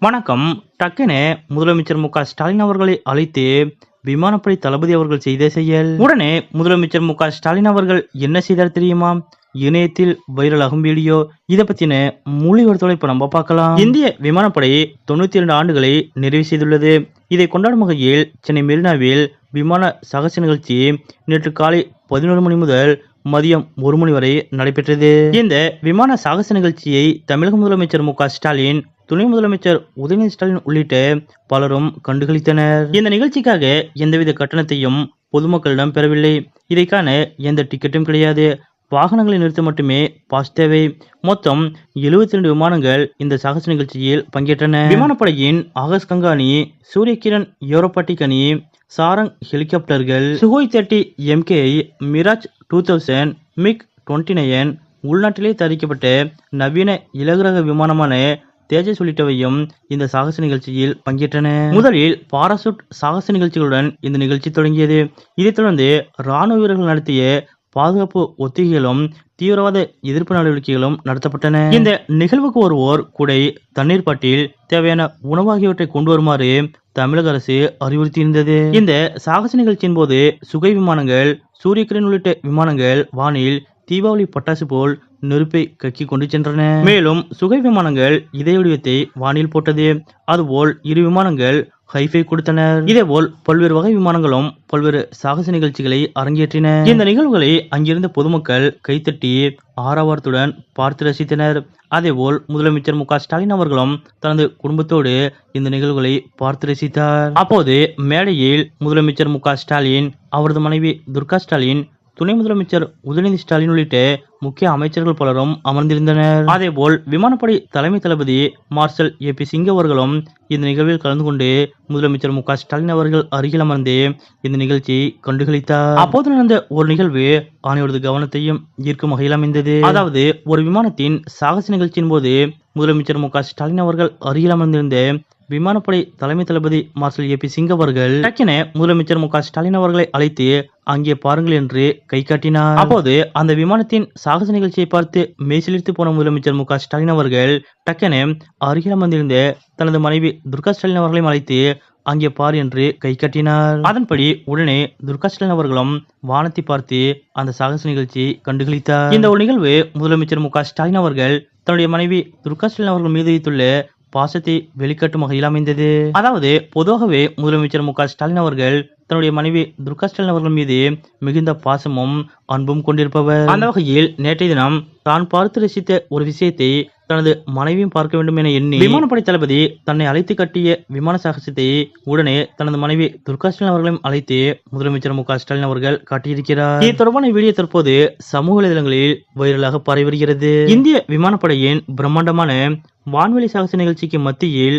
வணக்கம். டக்கென முதலமைச்சர் மு ஸ்டாலின் அவர்களை அழைத்து விமானப்படை தளபதி அவர்கள் செய்த செயல். உடனே முதலமைச்சர் மு ஸ்டாலின் அவர்கள் என்ன செய்தார் தெரியுமா? இணையத்தில் வைரலாகும் வீடியோ. இதை பத்தின முழு இப்ப நம்ம பார்க்கலாம். இந்திய விமானப்படை தொண்ணூத்தி இரண்டு ஆண்டுகளை நிறைவு செய்துள்ளது. இதை கொண்டாடும் வகையில் சென்னை மெரினாவில் விமான சாகச நிகழ்ச்சி நேற்று காலை பதினோரு மணி முதல் மதியம் ஒரு மணி வரை நடைபெற்றது. இந்த விமான சாகச நிகழ்ச்சியை தமிழக முதலமைச்சர் மு ஸ்டாலின் துணை முதலமைச்சர் உதயநிதி ஸ்டாலின் உள்ளிட்ட பலரும் கண்டுகளித்தனர். இந்த நிகழ்ச்சிக்காக எந்தவித கட்டணத்தையும் பொதுமக்களிடம் பெறவில்லை. இதைக்கான எந்த டிக்கெட்டும் கிடையாது. வாகனங்களை நிறுத்த மட்டுமே பாஸ் தேவை. மொத்தம் 72 ரெண்டு விமானங்கள் இந்த சாகச நிகழ்ச்சியில் பங்கேற்றன. விமானப்படையின் ஆகஸ் கங்காணி சூரியகிரண் யூரோபாட்டிக் அணி சாரங் ஹெலிகாப்டர்கள் Sukhoi thirty MK Mirage two thousand MiG twenty nine உள்நாட்டிலே தயாரிக்கப்பட்ட நவீன இலகுரக விமானமான தேஜஸ் உள்ளிட்டவையும் இந்த சாகச நிகழ்ச்சியில் பங்கேற்றன. முதலில் பாராசூட் சாகச நிகழ்ச்சிகளுடன் இந்த நிகழ்ச்சி தொடங்கியது. இதைத் தொடர்ந்து ராணுவ வீரர்கள் நடத்திய பாதுகாப்பு ஒத்திகைகளும் தீவிரவாத எதிர்ப்பு நடவடிக்கைகளும் நடத்தப்பட்டன. இந்த நிகழ்வுக்கு வருவோர் குடை தண்ணீர் பாட்டில் தேவையான உணவு ஆகியவற்றை கொண்டு வருமாறு தமிழக அரசு அறிவுறுத்தியிருந்தது. இந்த சாகச நிகழ்ச்சியின் போது சுகை விமானங்கள் சூரியகிரண் உள்ளிட்ட விமானங்கள் வானில் தீபாவளி பட்டாசு போல் நெருப்பை கக்கி கொண்டு சென்றன. மேலும் சுகை விமானங்கள் இதய வடிவத்தை வானில் போட்டது. அதுபோல் இரு விமானங்கள் ஹைஃபை கொடுத்தனர் இதேபோல் பல்வேறு வகை விமானங்களும் பல்வேறு சாகச நிகழ்ச்சிகளை அரங்கேற்றின. இந்த நிகழ்வுகளை அங்கிருந்த பொதுமக்கள் கைத்தட்டி ஆரவாரத்துடன் பார்த்து ரசித்தனர். அதேபோல் முதலமைச்சர் மு ஸ்டாலின் அவர்களும் தனது குடும்பத்தோடு இந்த நிகழ்வுகளை பார்த்து ரசித்தார். அப்போது மேடையில் முதலமைச்சர் மு ஸ்டாலின் அவரது மனைவி துர்கா ஸ்டாலின் துணை முதலமைச்சர் உதயநிதி ஸ்டாலின் உள்ளிட்ட முக்கிய அமைச்சர்கள் பலரும் அமர்ந்திருந்தனர். அதேபோல் விமானப்படை தலைமை தளபதி மார்ஷல் ஏ பி சிங் அவர்களும் இந்த நிகழ்வில் கலந்து கொண்டு முதலமைச்சர் மு ஸ்டாலின் அவர்கள் அருகில் அமர்ந்து இந்த நிகழ்ச்சியை கண்டுகளித்தார். அப்போது நடந்த ஒரு நிகழ்வு அனைவரது கவனத்தையும் ஈர்க்கும் வகையில் அமைந்தது. அதாவது ஒரு விமானத்தின் சாகச நிகழ்ச்சியின் போது முதலமைச்சர் மு ஸ்டாலின் அவர்கள் அருகில் அமர்ந்திருந்த விமானப்படை தலைமை தளபதி மார்ஷல் ஏ பி சிங் அவர்கள் டக்கின முதலமைச்சர் மு ஸ்டாலின் அவர்களை அழைத்து அங்கே பாருங்கள் என்று கை காட்டினார். அப்போது அந்த விமானத்தின் சாகச நிகழ்ச்சியை பார்த்து மெய்சிலிர்த்து போன முதலமைச்சர் மு ஸ்டாலின் அவர்கள் டக்கென அருகில் அமர்ந்திருந்த தனது மனைவி துர்கா ஸ்டாலின் அவர்களையும் அழைத்து அங்கே பார் என்று கை காட்டினார். அதன்படி உடனே துர்கா ஸ்டாலின் அவர்களும் வானத்தை பார்த்து அந்த சாகச நிகழ்ச்சியை கண்டுகளித்தார். இந்த ஒரு நிகழ்வு முதலமைச்சர் மு ஸ்டாலின் அவர்கள் தன்னுடைய மனைவி துர்கா ஸ்டாலின் அவர்கள் மீது வைத்துள்ள பாசத்தை வெளிக்காட்டும் வகையில் அமைந்தது. அதாவது பொதுவாகவே முதலமைச்சர் மு ஸ்டாலின் அவர்கள் தன்னுடைய மனைவி துர்கா ஸ்டாலின் அவர்கள் மீது மிகுந்த பாசமும் அன்பும் கொண்டிருப்பவர். அந்த வகையில் நேற்றைய தினம் தான் பார்த்து ரசித்த ஒரு விஷயத்தை தனது மனைவியும் பார்க்க வேண்டும் என எண்ணி விமானப்படை தளபதி தன்னை அழைத்து கட்டிய விமான சாகசத்தை உடனே தனது மனைவி துர்கா ஸ்டாலின் அவர்களையும் அழைத்து முதலமைச்சர் மு ஸ்டாலின் அவர்கள் காட்டியிருக்கிறார். இது தொடர்பான வீடியோ தற்போது சமூக வலைதளங்களில் வைரலாக பரவி வருகிறது. இந்திய விமானப்படையின் பிரம்மாண்டமான வான்வெளி சாகச நிகழ்ச்சிக்கு மத்தியில்